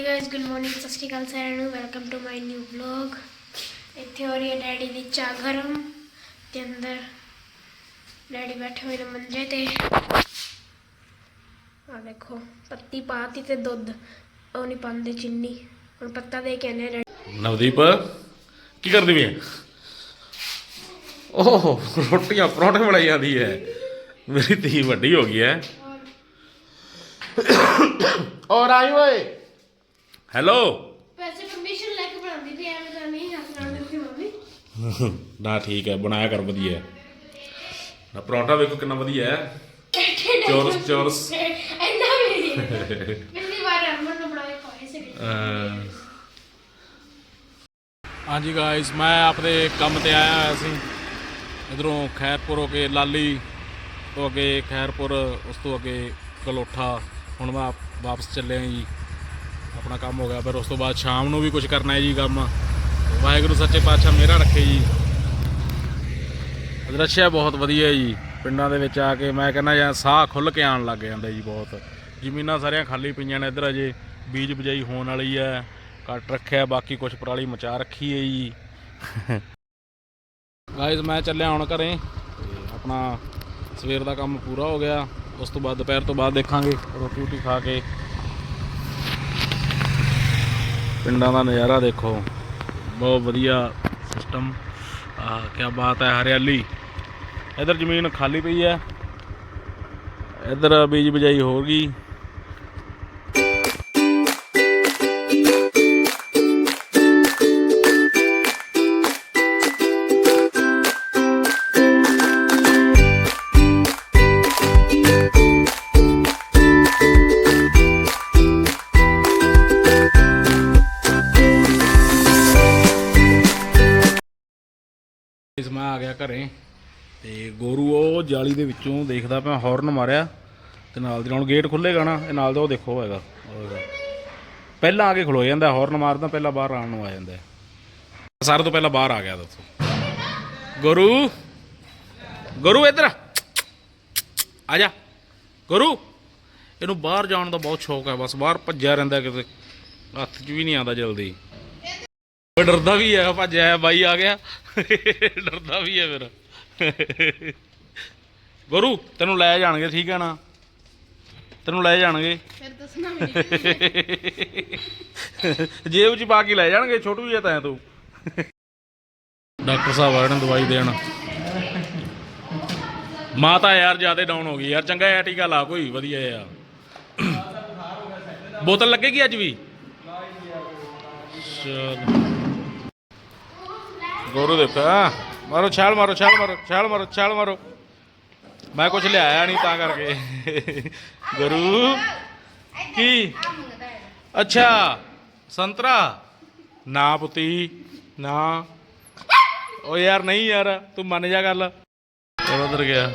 Hey guys good morning ਸਤਿ ਸ਼੍ਰੀ ਅਕਾਲ ਸਾਰਿਆਂ ਨੂੰ। Welcome to my new vlog ਇੱਥੇ ਹੋ ਰਹੀ ਹੈ ਡੈਡੀ ਦੀ ਚਾਹ ਗਰਮ ਤੇ ਅੰਦਰ ਡੈਡੀ ਬੈਠੇ ਹੋਏ ਨੇ ਮੰਜੇ ਤੇ। ਆ ਦੇਖੋ ਪੱਤੀ ਪਾਤੀ ਤੇ ਦੁੱਧ। ਉਹ ਨਹੀਂ ਪਾਉਂਦੇ ਚੀਨੀ। ਹੁਣ ਪੱਤਾ ਦੇ ਕੇ ਆਨੇ ਡੈਡੀ। ਨਵਦੀਪ ਕੀ ਕਰਦੀ ਵੀ ਹੈ? ਓਹ ਰੋਟੀਆਂ ਪਰੌਂਠੇ ਬਣਾਈ ਜਾਂਦੀ ਹੈ। ਮੇਰੀ ਧੀ ਵੱਡੀ ਹੋ ਗਈ ਹੈ। ਔਰ ਆਈ ਓਏ। ਹੈਲੋ ਵੈਸੇ ਪਰਮਿਸ਼ਨ ਲੈ ਕੇ ਬਣਾਉਂਦੀ ਤੇ ਐਵੇਂ ਤਾਂ ਨਹੀਂ ਹੱਥ ਨਾਲ ਦਿੰਦੀ ਮੰਮੀ। ਨਾ ਠੀਕ ਹੈ ਬਣਾਇਆ ਕਰ ਵਧੀਆ। ਹੈ ਨਾ ਪਰੌਂਠਾ ਵੇਖੋ ਕਿੰਨਾ ਵਧੀਆ ਹੈ। ਚੌਰਸ ਚੌਰਸ। ਇੰਨਾ ਵੀ ਨਹੀਂ। ਪਿਛਲੀ ਵਾਰ ਅਮਨ ਨੂੰ ਬਣਾਏ ਪਾਏ ਸੀ ਅਹ, ਹਾਂਜੀ ਗਾਇਸ ਮੈਂ ਆਪਣੇ ਕੰਮ ਤੇ ਆਇਆ ਹੋਇਆ ਸੀ। ਇਧਰੋਂ ਖੈਰਪੁਰ ਹੋ ਕੇ ਲਾਲੀ ਤੋਂ ਅੱਗੇ ਖੈਰਪੁਰ ਉਸ ਤੋਂ ਅੱਗੇ ਕਲੋਠਾ। ਹੁਣ ਮੈਂ ਵਾਪਸ ਚੱਲਿਆ ਜੀ। ਆਪਣਾ ਕੰਮ ਹੋ ਗਿਆ, ਫਿਰ ਉਸ ਤੋਂ ਬਾਅਦ ਸ਼ਾਮ ਨੂੰ ਵੀ ਕੁਝ ਕਰਨਾ ਹੈ ਜੀ ਕੰਮ। ਵਾਹਿਗੁਰੂ ਸੱਚੇ ਪਾਤਸ਼ਾਹ ਮੇਰਾ ਰੱਖੇ ਜੀ। ਦ੍ਰਿਸ਼ਯ ਬਹੁਤ ਵਧੀਆ ਜੀ, ਪਿੰਡਾਂ ਦੇ ਵਿੱਚ ਆ ਕੇ ਮੈਂ ਕਹਿੰਦਾ ਜਾਂ ਸਾਹ ਖੁੱਲ ਕੇ ਆਉਣ ਲੱਗ ਜਾਂਦਾ ਜੀ ਬਹੁਤ। ਜ਼ਮੀਨਾਂ ਸਾਰੀਆਂ ਖਾਲੀ ਪਈਆਂ ਨੇ ਇੱਧਰ ਅਜੇ, ਬੀਜ ਬਜਾਈ ਹੋਣ ਵਾਲੀ ਹੈ ਕੱਟ ਰੱਖਿਆ, ਬਾਕੀ ਕੁਝ ਪਰਾਲੀ ਮਚਾ ਰੱਖੀ ਹੈ ਜੀ। ਗਾਇਜ਼ ਮੈਂ ਚੱਲਿਆ ਹੁਣ ਘਰੇ ਆਪਣਾ ਸਵੇਰ ਦਾ ਕੰਮ ਪੂਰਾ ਹੋ ਗਿਆ। ਉਸ ਤੋਂ ਬਾਅਦ, ਦੁਪਹਿਰ ਤੋਂ ਬਾਅਦ ਦੇਖਾਂਗੇ, ਰੋਟੀ ਰੋਟੀ ਖਾ ਕੇ। ਪਿੰਡਾਂ ਦਾ ਨਜ਼ਾਰਾ ਦੇਖੋ। ਬਹੁਤ ਵਧੀਆ ਸਿਸਟਮ ਆ ਕੀ ਬਾਤ ਹੈ, ਹਰਿਆਲੀ। ਇਧਰ ਜ਼ਮੀਨ ਖਾਲੀ ਪਈ ਹੈ। ਇਧਰ ਬੀਜ ਬਜਾਈ ਹੋ ਗਈ ਇਸ ਮੈਂ ਆ ਗਿਆ ਘਰੇ ਤੇ ਗੋਰੂ ਉਹ ਜਾਲੀ ਦੇ ਵਿੱਚੋਂ ਦੇਖਦਾ ਪਿਆ ਹਾਰਨ ਮਾਰਿਆ ਤੇ ਨਾਲ ਦੀ ਨਾਲ ਗੇਟ ਖੁੱਲੇਗਾ ਨਾ, ਇਹ ਨਾਲ ਦਾ ਉਹ ਦੇਖੋ ਹੈਗਾ ਪਹਿਲਾਂ ਆ ਕੇ ਖਲੋ ਜਾਂਦਾ ਹਾਰਨ ਮਾਰਦਾ, ਪਹਿਲਾਂ ਬਾਹਰ ਆਉਣ ਨੂੰ ਆ ਜਾਂਦਾ ਹੈ। ਤੋਂ ਪਹਿਲਾਂ ਬਾਹਰ ਆ ਗਿਆ, ਦੱਸੋ। ਗੁਰੂ ਗੁਰੂ ਇੱਧਰ ਆ। ਆ ਜਾ। ਗੁਰੂ, ਇਹਨੂੰ ਬਾਹਰ ਜਾਣ ਦਾ ਬਹੁਤ ਸ਼ੌਕ ਹੈ, ਬਸ ਬਾਹਰ ਭੱਜਿਆ ਰਹਿੰਦਾ ਕਿਤੇ। ਹੱਥ 'ਚ ਵੀ ਨਹੀਂ ਆਉਂਦਾ ਜਲਦੀ। ਉਹ ਡਰਦਾ ਵੀ ਹੈ ਭੱਜਿਆ ਬਾਈ ਆ ਗਿਆ। ਡਰਦਾ ਵੀ ਹੈ ਫਿਰ। ਗੁਰੂ ਤੈਨੂੰ ਲੈ ਜਾਣਗੇ ਠੀਕ ਹੈ ਨਾ? ਤੈਨੂੰ ਲੈ ਜਾਣਗੇ। ਫਿਰ ਦੱਸਣਾ ਜੇਬ 'ਚ ਪਾ ਕੇ ਲੈ ਜਾਣਗੇ ਛੋਟੂ ਜਿਹਾ ਤਾਂ ਤੂੰ। ਡਾਕਟਰ ਸਾਹਿਬ ਨੇ ਦਵਾਈ ਦੇਣ। ਮਾਤਾ ਯਾਰ ਜ਼ਿਆਦਾ ਡਾਊਨ ਹੋ ਗਈ ਯਾਰ ਚੰਗਾ ਹੈ ਟੀਕਾ ਲਾ ਕੋਈ ਵਧੀਆ ਆ ਬੋਤਲ ਲੱਗੇਗੀ ਅੱਜ ਵੀ? ਚਲ। ਗੋਰੂ ਦੇਖਾ ਮਾਰੋ ਛਾਲ ਮਾਰੋ ਛਾਲ ਮਾਰੋ ਛਾਲ ਮਾਰੋ ਛਾਲ ਮਾਰੋ। ਮੈਂ ਕੁਝ ਲਿਆਇਆ ਨਹੀਂ ਤਾਂ ਕਰਕੇ। ਗੁਰੂ ਕੀ? ਅੱਛਾ ਸੰਤਰਾ। ਨਾ ਪੁੱਤੀ ਨਾ। ਓ ਯਾਰ ਨਹੀਂ ਯਾਰ ਤੂੰ ਮੰਨ ਜਾ ਗੱਲ। ਚਲ ਉਧਰ ਗਿਆ।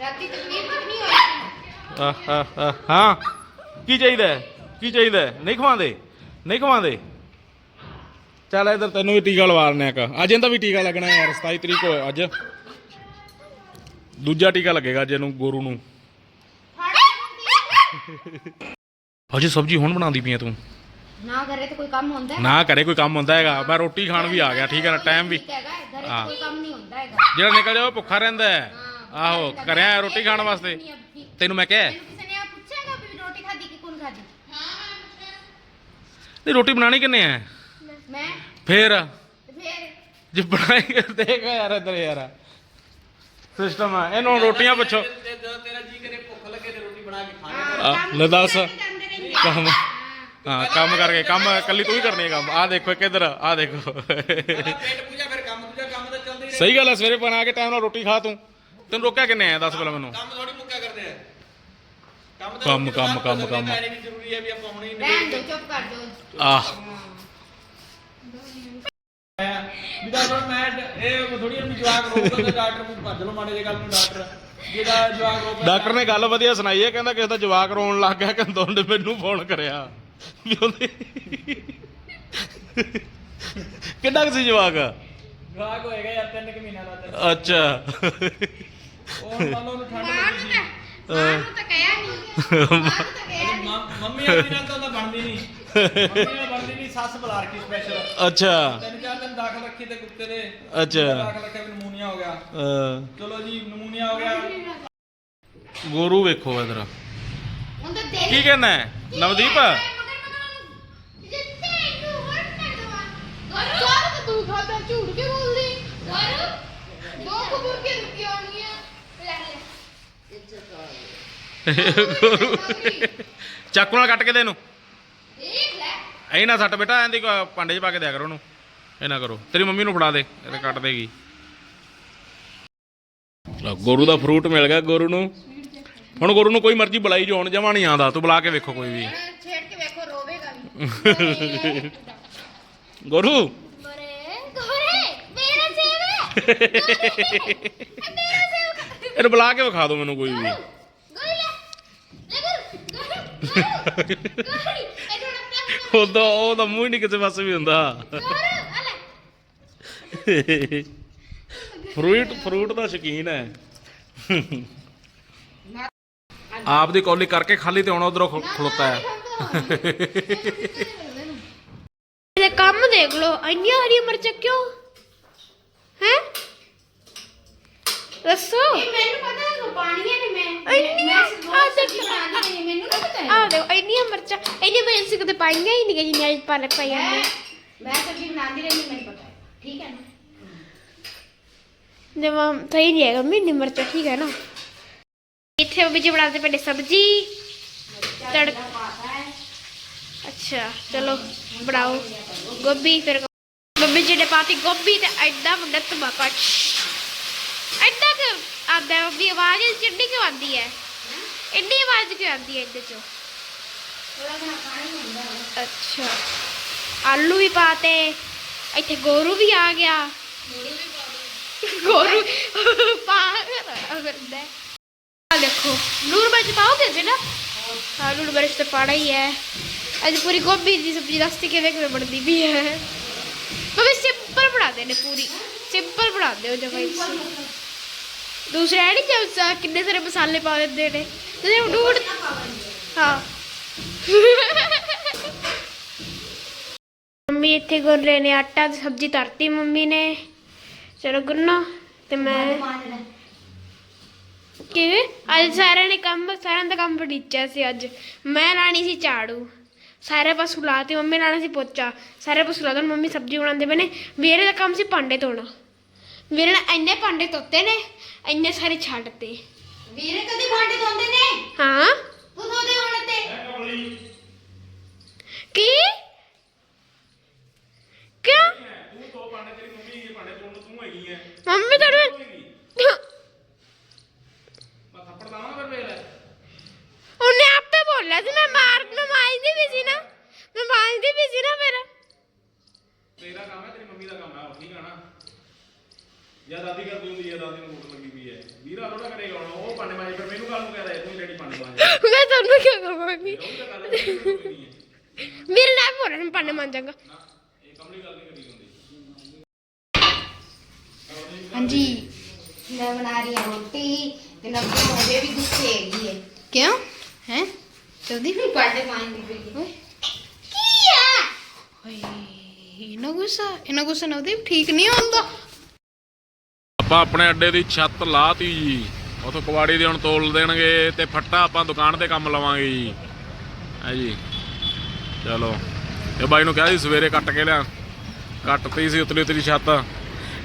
ਰਾਤੀ ਤਕਲੀਫ ਕਿੰਨੀ ਹੋਈ ਆਹ, ਆਹ, ਹਾਂ। ਕੀ ਚਾਹੀਦਾ ਕੀ ਚਾਹੀਦਾ ਨਹੀਂ ਖਵਾਉਂਦੇ? ਨਹੀਂ ਖਵਾਉਂਦੇ? ਚੱਲ ਇਧਰ ਤੈਨੂੰ ਵੀ ਟੀਕਾ ਲਵਾਰਨੇ ਇੱਕ। ਅੱਜ ਇਹਦਾ ਵੀ ਟੀਕਾ ਲੱਗਣਾ ਯਾਰ 27 ਤਰੀਕ ਹੋ ਅੱਜ। ਦੂਜਾ ਟੀਕਾ ਲੱਗੇਗਾ ਅੱਜ ਇਹਨੂੰ ਗੋਰੂ ਨੂੰ। ਅਜੇ ਸਬਜ਼ੀ ਹੁਣ ਬਣਾਉਂਦੀ ਪਈ ਆ ਤੂੰ? ਨਾ ਘਰੇ ਤੇ ਕੋਈ ਕੰਮ ਹੁੰਦਾ ਹੈ ਨਾ ਕਰੇ ਕੋਈ ਕੰਮ ਹੁੰਦਾ ਹੈਗਾ। ਮੈਂ ਰੋਟੀ ਖਾਣ ਵੀ ਆ ਗਿਆ ਠੀਕ ਹੈ ਨਾ ਟਾਈਮ ਵੀ। ਹਾਂ। ਕੋਈ ਕੰਮ ਨਹੀਂ ਹੁੰਦਾ ਹੈਗਾ। ਜਿਹੜਾ ਨਿਕਲ ਜਾਵੇ ਭੁੱਖਾ ਰਹਿੰਦਾ ਹੈ। ਆਹੋ ਕਰਿਆ ਰੋਟੀ ਖਾਣ ਵਾਸਤੇ। ਤੈਨੂੰ ਮੈਂ ਕਿਹਾ। ਕਿਸੇ ਨੇ ਆ ਪੁੱਛਿਆਗਾ ਵੀ ਰੋਟੀ ਖਾਦੀ ਕਿ ਕੌਣ ਖਾਦੀ ਨਹੀਂ ਰੋਟੀ ਬਣਾਣੀ ਕਿੰਨੇ ਆ? ਮੈਂ? ਫੇਰ? ਜੇ ਬਣਾਈ ਦੇਖ ਯਾਰ ਇਧਰ ਯਾਰ। ਸਿਸਟਮ ਆ। ਇਹਨੂੰ ਰੋਟੀਆਂ ਪੁੱਛੋ। ਤੇਰਾ ਜੀ ਕਰੇ ਭੁੱਖ ਲੱਗੇ ਤੇ ਰੋਟੀ ਬਣਾ ਕੇ ਖਾ ਆ, ਲੈ ਦੱਸ। ਜਾਂਦੇ ਰਹਿੰਦੇ ਕੰਮ ਹਾਂ ਕੰਮ ਕਰਕੇ ਕੰਮ। ਕੱਲੀ ਤੂੰ ਹੀ ਕਰਨੀ ਹੈ ਕੰਮ। ਆ ਦੇਖੋ ਕਿੱਧਰ ਆ ਦੇਖੋ। ਪੇਟ ਪੂਜਾ ਫਿਰ ਕੰਮ ਦੂਜਾ ਕੰਮ ਤਾਂ ਚੱਲਦਾ ਹੀ ਸਹੀ ਗੱਲ ਹੈ ਸਵੇਰੇ ਬਣਾ ਕੇ ਟਾਈਮ ਨਾਲ ਰੋਟੀ ਖਾ ਤੂੰ। ਤੈਨੂੰ ਰੋਕਿਆ ਕਿੰਨੇ ਆ ਦੱਸ ਪਹਿਲਾਂ ਮੈਨੂੰ। ਕੰਮ ਥੋੜੀ ਮੁੱਕਾ ਕਰਦੇ ਆ। ਕੰਮ ਕੰਮ, ਕੰਮ, ਕੰਮ, ਕਰਦੇ ਕੰਮ। ਪੈਣੀ ਵੀ ਜ਼ਰੂਰੀ ਹੈ ਵੀ ਆਪਾਂ ਹੁਣੇ ਹੀ ਰਹਿਣ ਦੋ ਚੁੱਪ ਕਰ ਜਾਓ। ਆਹ। ਡਾਕਟਰ ਮੈਂ ਇਹ ਥੋੜੀ ਆਪਣੀ ਜਵਾਕ ਰੋਕਦਾ ਤਾਂ ਡਾਕਟਰ ਨੂੰ ਭੱਜ ਲਓ ਮਾੜੇ ਜੇ ਗੱਲ ਨੂੰ ਡਾਕਟਰ। ਜਿਹੜਾ ਜਵਾਕ ਰੋਕਦਾ ਡਾਕਟਰ ਨੇ ਗੱਲ ਵਧੀਆ ਸੁਣਾਈ ਹੈ ਕਹਿੰਦਾ ਕਿਸੇ ਦਾ ਜਵਾਕ ਰੋਣ ਲੱਗ ਗਿਆ ਕੰਦੋਂ ਨੇ ਮੈਨੂੰ ਫੋਨ ਕਰਿਆ। ਵੀ ਉਹਦੇ ਕਿੰਨਾ ਕੁ ਸੀ ਜਵਾਕ? ਜਵਾਕ ਹੋਏਗਾ ਯਾਰ 3 ਕਿ ਮਹੀਨਾ ਦਾ ਅੱਛਾ। ਉਹ ਮੰਨ ਲਓ ਉਹਨੂੰ ਠੰਡ ਲੱਗੀ। ਸੀ ਮਾਂ ਨੂੰ ਤਾਂ ਕਹਿਆ ਨਹੀਂ ਮਾਂ ਨੂੰ ਤਾਂ ਕਹਿਆ ਮੰਮੀ ਆਪਣੀ ਨਾਲ ਤਾਂ ਬਣਦੀ ਨਹੀਂ ਮੰਮੀ ਨਾਲ ਬਣਦੀ ਨਹੀਂ ਸੱਸ ਬੁਲਾ ਰੱਖੀ ਸਪੈਸ਼ਲ ਅੱਛਾ। ਤਿੰਨ ਚਾਰ ਦਿਨ ਦਾਖਲ ਰੱਖੀ ਤੇ ਕੁੱਤੇ ਦੇ। ਅੱਛਾ। ਦਾਖਲ ਰੱਖਿਆ ਵੀ ਨਮੂਨੀਆ ਹੋ ਗਿਆ। ਅਹ, ਚਲੋ ਜੀ ਨਮੂਨੀਆ ਹੋ ਗਿਆ। ਗੋਰੂ ਵੇਖੋ ਇਧਰ। ਹੁਣ ਤਾਂ ਤੇਰੇ ਕੀ ਕਹਿਣਾ ਹੈ? ਨਵਦੀਪ? ਤੂੰ ਖਾਦਾ ਝੂਠ ਕੇ ਬੋਲਦੀ? ਗੌਰਵ ਦੋ ਖਬਰ ਕੇ ਰੁਕੀ ਆਉਣੀ ਆ ਲੈ। ਗੋਰੂ। ਚਾਕੂ ਨਾਲ ਕੱਟ ਕੇ ਦੇ ਇਹਨੂੰ। ਐ ਨਾ ਸੱਟ ਬੇਟਾ ਐਂਦੀ ਭਾਂਡੇ 'ਚ ਪਾ ਕੇ ਦਿਆ ਕਰੋ ਉਹਨੂੰ। ਇਹ ਨਾ ਕਰੋ। ਤੇਰੀ ਮੰਮੀ ਨੂੰ ਫੜਾ ਦੇ, ਇਹ ਤੇ ਕੱਟ ਦੇਗੀ। ਲਓ ਗੋਰੂ ਦਾ ਫਰੂਟ ਮਿਲ ਗਿਆ ਗੋਰੂ ਨੂੰ। ਹੁਣ ਗੋਰੂ ਨੂੰ ਕੋਈ ਮਰਜ਼ੀ ਬੁਲਾਈ ਜੋ ਹੁਣ ਜਮਾ ਨਹੀਂ ਆਉਂਦਾ, ਤੂੰ ਬੁਲਾ ਕੇ ਵੇਖੋ ਕੋਈ ਵੀ। ਛੇੜ ਕੇ ਵੇਖੋ ਰੋਵੇਗਾ ਵੀ ਗੋਰੂ। ਗੋਰੇ ਗੋਰੇ ਮੇਰਾ ਸੇਵ ਮੇਰਾ ਸੇਵ ਇਹਨੂੰ ਬੁਲਾ ਕੇ ਵਿਖਾ ਦਿਓ ਮੈਨੂੰ ਕੋਈ ਵੀ। ਗੋਰੀ ਲੈ ਲੈ ਗੋਰੂ, ਗੋਰੀ ਉਹਦਾ ਉਹਦਾ ਮੂੰਹ ਨਹੀਂ ਕਿਸੇ ਪਾਸੇ ਵੀ ਹੁੰਦਾ। ਫਰੂਟ ਫਰੂਟ ਦਾ ਸ਼ੌਕੀਨ ਹੈ। ਆਪ ਦੀ ਕੌਲੀ ਕਰਕੇ ਖਾਲੀ ਤੇ ਹੁਣ ਉਧਰੋਂ ਖਲੋਤਾ ਹੈ। ਇਹਦੇ ਕੰਮ ਦੇਖ ਲਓ, ਇੰਨੀਆਂ ਹਰੀਆਂ ਮਿਰਚਾਂ ਕਿਉਂ? ਹੈ? ਦੱਸੋ। ਮੈਨੂੰ ਪਤਾ ਹੈ ਪਾਣੀਆਂ ਨੇ ਮੈਂ। ਇੰਨੀਆਂ ਆ ਦੇਖ। ਮੈਨੂੰ ਨਾ ਪਤਾ ਆ ਦੇਖੋ ਇੰਨੀਆਂ ਮਿਰਚਾਂ ਇੰਨੀਆਂ ਮਿਰਚਾਂ ਅਸੀਂ ਕਦੇ ਪਾਈਆਂ ਹੀ ਨਹੀਂ ਜਿੰਨੀਆਂ ਅੱਜ ਪਾਲਕ ਪਾਈਆਂ ਨੇ ਮੈਂ ਸਬਜ਼ੀ ਬਣਾਉਂਦੀ ਰਹਿੰਦੀ ਮੈਨੂੰ ਪਤਾ ਹੈ। ਠੀਕ ਹੈ ਨਾ? ਜਮਾ ਸਹੀ ਨਹੀਂ ਹੈਗਾ ਮਿੰਨੀ ਮਿਰਚਾਂ ਠੀਕ ਹੈ ਨਾ? ਇੱਥੇ ਵਿੱਚ ਬਣਾਉਂਦੇ ਪਏ ਨੇ ਸਬਜ਼ੀ। ਤੜਕ ਅੱਛਾ ਚਲੋ ਬਣਾਓ। ਗੋਭੀ ਫਿਰ ਗੋਭੀ ਜਿਹੜੇ ਪਾਤੀ ਗੋਭੀ ਤੇ ਐਡਾ ਵੱਡਾ ਧਮਾਕਾ ਐਡਾ ਕਿ ਆਉਂਦਾ ਵੀ ਆਵਾਜ਼ ਚਿੱਡੀ ਕਿਉਂ ਆਉਂਦੀ ਹੈ? ਐਡੀ ਆਵਾਜ਼ ਕਿਉਂ ਆਉਂਦੀ ਹੈ ਇਹਦੇ ਚੋਂ? ਅੱਛਾ। ਆਲੂ ਵੀ ਪਾਤੇ ਇੱਥੇ ਗੋਰੂ ਵੀ ਆ ਗਿਆ। ਗੋਰੂ ਪਾ ਕਰਦਾ ਆ ਦੇਖੋ ਲੂਣ ਮਿਰਚ ਪਾਓਗੇ ਜੀ ਨਾ? ਹਾਂ ਲੂਣ ਮਿਰਚ ਤਾਂ ਪਾਣਾ ਹੀ ਹੈ। ਅੱਜ ਪੂਰੀ ਗੋਭੀ ਦੀ ਸਬਜ਼ੀ ਦੱਸਤੀ ਕਿਵੇਂ ਕਿਵੇਂ ਬਣਦੀ ਵੀ ਹੈ। ਕभी ਸਿੰਪਲ ਬਣਾਦੇ ਨੇ ਪੂਰੀ। ਸਿੰਪਲ ਬਣਾਦੇ ਹੋ। ਜਗ੍ਹਾ ਇਸ ਦੂਸਰੇ ਐ ਨਹੀਂ ਚਮਚਾ ਕਿੰਨੇ ਸਾਰੇ ਮਸਾਲੇ ਪਾ ਦਿੰਦੇ ਨੇ? ਤੇ ਡੂਡ ਹਾਂ। ਮੰਮੀ ਇੱਥੇ ਗੁੰਨ ਰਹੇ ਨੇ ਆਟਾ ਤੇ ਸਬਜ਼ੀ ਧਰਤੀ ਮੰਮੀ ਨੇ। ਚਲੋ ਗੁੰਨੋ ਤੇ ਮੈਂ ਕਿਵੇਂ? ਅੱਜ ਸਾਰਿਆਂ ਨੇ ਕੰਮ ਸਾਰਿਆਂ ਦਾ ਕੰਮ ਫੜੀਚਿਆ ਸੀ ਅੱਜ। ਮੈਂ ਲਾਣੀ ਸੀ ਝਾੜੂ। ਸਾਰੇ ਪਾਸੋਂ ਲਾਤੇ ਮੰਮੀ ਲਾਣਾ ਸੀ ਪੋਚਾ। ਸਾਰੇ ਪਾਸੋਂ ਲਾਤਾ ਮੰਮੀ ਸਬਜ਼ੀ ਬਣਾਉਂਦੇ ਪਏ ਨੇ। ਮੇਰੇ ਦਾ ਕੰਮ ਸੀ ਭਾਂਡੇ ਧੋਣਾ। ਮੇਰੇ ਨੇ ਇੰਨੇ ਭਾਂਡੇ ਧੋਤੇ ਨੇ ਇੰਨੇ ਸਾਰੇ ਛੱਡਤੇ ਵੀਰੇ ਕਦੀ ਭਾਂਡੇ ਧੋਂਦੇ ਨੇ? ਹਾਂ। ਤੂੰ ਧੋਦੇ ਹੁਣ ਤੇ। ਕੀ? ਕਿਉਂ ਮੰਮੀ ਤੁਹਾਡੇ ਉਹਨੇ ਆਪੇ ਬੋਲਿਆ ਸੀ ਮੈਂ ਮਾਰ ਮੈਂ ਮਾਰਦੀ ਵੀ ਸੀ ਨਾ। ਮੈਂ ਮਾਰਦੀ ਵੀ ਸੀ ਨਾ ਫਿਰ। ਤੇਰਾ ਕੰਮ ਹੈ ਤੇਰੀ ਮੰਮੀ ਦਾ ਕੰਮ ਹੈ ਉਹ ਠੀਕ ਆ ਨਾ ਜਾਂ ਦਾਦੀ ਕਰਦੀ ਹੁੰਦੀ ਹੈ ਦਾਦੀ ਨੂੰ ਮੋਟ ਲੱਗੀ ਵੀ ਹੈ ਵੀਰਾ ਥੋੜਾ ਕਰੇਗਾ ਹੁਣ ਉਹ ਪਾਣੇ ਮਾਜੇ ਪਰ ਮੈਨੂੰ ਗੱਲ ਨੂੰ ਕਹਿ ਰਿਹਾ ਤੂੰ ਡੈਡੀ ਪਾਣੇ ਮਾਜੇ। ਮੈਂ ਤੁਹਾਨੂੰ ਕੀ ਕਹਾਂਗੀ ਹੈ ਮੇਰੇ ਨਾਲ ਬੋਲ ਰਿਹਾ ਪਾਣੇ ਮੰਜਾਂਗਾ। ਇਹ ਕਮਲੀ ਗੱਲ ਨਹੀਂ ਕਰੀ ਹੁੰਦੀ। ਹਾਂਜੀ ਮੈਂ ਬਣਾ ਰਹੀ ਹਾਂ ਰੋਟੀ ਤੇ ਨੱਬੇ ਹੋਵੇ ਵੀ ਗੁੱਸੇ ਹੈਗੀ ਹੈ ਕਿਉਂ? ਹੈ? ਜਲਦੀ ਵੀ ਪਾਟੇ ਪਾਏਂਗੇ ਫਿਰ ਕੀ ਆ? ਇਹਨਾਂ ਗੁੱਸਾ ਇਹਨਾਂ ਗੁੱਸਾ ਨਾ ਉਹਦੇ ਠੀਕ ਨਹੀਂ ਹੁੰਦਾ ਆਪਾਂ ਆਪਣੇ ਅੱਡੇ ਦੀ ਛੱਤ ਲਾਤੀ ਜੀ। ਉਥੋਂ ਕਵਾੜੀ ਦੇ ਹੁਣ ਤੋਲ ਦੇਣਗੇ ਤੇ ਫੱਟਾ ਆਪਾਂ ਦੁਕਾਨ ਤੇ ਕੰਮ ਲਵਾਂਗੇ ਜੀ। ਹੈ ਜੀ। ਚਲੋ। ਇਹ ਬਾਈ ਨੂੰ ਕਿਹਾ ਸੀ ਸਵੇਰੇ ਕੱਟ ਕੇ ਲਿਆ। ਕੱਟਤੀ ਸੀ ਉਤਲੀ ਉਤਲੀ ਛੱਤ।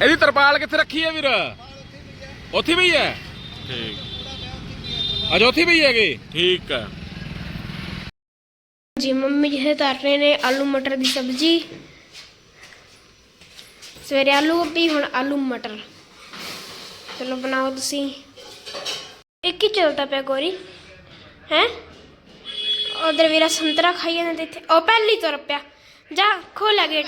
ਇਹਦੀ ਤਰਪਾਲ ਕਿੱਥੇ ਰੱਖੀ ਹੈ ਵੀਰ? ਉੱਥੇ ਵੀ ਹੈ? ਠੀਕ। ਅਜਾ ਉੱਥੇ ਵੀ ਹੈਗੇ? ਠੀਕ ਹੈ। ਜੀ, ਮੰਮੀ ਜਿਹੜੇ ਤਰ ਰਹੇ ਨੇ ਆਲੂ ਮਟਰ ਦੀ ਸਬਜ਼ੀ। ਸਵੇਰੇ ਆਲੂ ਗੋਭੀ ਹੁਣ ਆਲੂ ਮਟਰ। ਚਲੋ ਬਣਾਓ ਤੁਸੀਂ। ਇੱਕ ਹੀ ਚੱਲਦਾ ਪਿਆ ਗੋਰੀ? ਹੈ? ਉਧਰ ਵੀਰਾ ਸੰਤਰਾ ਖਾਈ ਜਾਂਦੇ ਇੱਥੇ। ਉਹ ਪਹਿਲੀ ਤੁਰ ਪਿਆ। ਜਾ ਖੋਲਾ ਗੇਟ।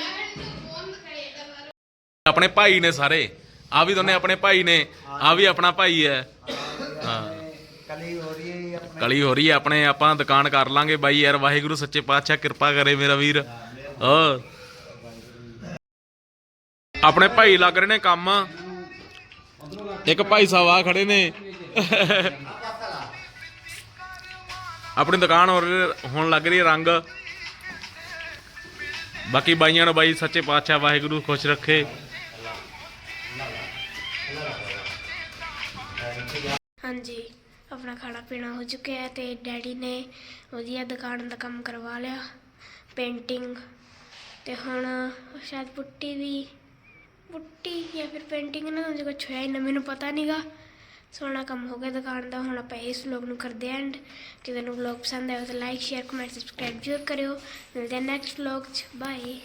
ਆਪਣੇ ਭਾਈ ਨੇ ਸਾਰੇ। ਆ ਵੀ ਦੋਨੇ ਆਪਣੇ ਭਾਈ ਨੇ। ਆ ਵੀ ਆਪਣਾ ਭਾਈ ਹੈ। ਹਾਂ। ਕਲੀ ਹੋ ਰਹੀ ਹੈ ਕਲੀ ਹੋ ਰਹੀ ਹੈ ਆਪਣੇ। ਆਪਾਂ ਦੁਕਾਨ ਕਰ ਲਾਂਗੇ। ਬਾਈ ਯਾਰ, ਵਾਹਿਗੁਰੂ, ਸੱਚੇ ਪਾਤਸ਼ਾਹ, ਕਿਰਪਾ ਕਰੇ ਮੇਰਾ ਵੀਰ। ਹਾਂ ਆਪਣੇ ਭਾਈ ਲੱਗ ਰਹੇ ਨੇ ਕੰਮ। ਇੱਕ ਭਾਈ ਸਾਹਿਬ ਆ ਖੜੇ ਨੇ। ਆਪਣੀ ਦੁਕਾਨ ਹੋਰ ਹੁਣ ਲੱਗ ਰਹੀ ਰੰਗ। ਬਾਕੀ ਬਾਈਆਂ ਨੂੰ ਬਾਈ ਸੱਚੇ ਪਾਤਸ਼ਾਹ ਵਾਹਿਗੁਰੂ ਖੁਸ਼ ਰੱਖੇ। ਹਾਂਜੀ, ਆਪਣਾ ਖਾਣਾ ਪੀਣਾ ਹੋ ਚੁੱਕਿਆ ਹੈ ਤੇ ਡੈਡੀ ਨੇ ਵਧੀਆ ਦੁਕਾਨ ਦਾ ਕੰਮ ਕਰਵਾ ਲਿਆ। ਪੇਂਟਿੰਗ ਤੇ ਹੁਣ ਸ਼ਾਇਦ ਪੁੱਟੀ ਵੀ ਪੁੱਟੀ ਜਾਂ ਫਿਰ ਪੇਂਟਿੰਗ ਨਾ, ਜੇ ਕੁਛ ਹੋਇਆ ਹੀ ਨਾ, ਮੈਨੂੰ ਪਤਾ ਨਹੀਂਗਾ ਸੋਹਣਾ ਕੰਮ ਹੋ ਗਿਆ ਦੁਕਾਨ ਦਾ, ਹੁਣ ਆਪਾਂ ਇਸ ਵਲੌਗ ਨੂੰ ਕਰਦੇ ਐਂਡ ਜੇ ਤੁਹਾਨੂੰ ਵਲੌਗ ਪਸੰਦ ਆਇਆ ਤਾਂ ਲਾਈਕ ਸ਼ੇਅਰ ਕਮੈਂਟ ਸਬਸਕ੍ਰਾਈਬ ਜ਼ਰੂਰ ਕਰਿਓ। ਮਿਲਦੇ ਹਾਂ ਨੈਕਸਟ ਵਲੌਗ 'ਚ। ਬਾਏ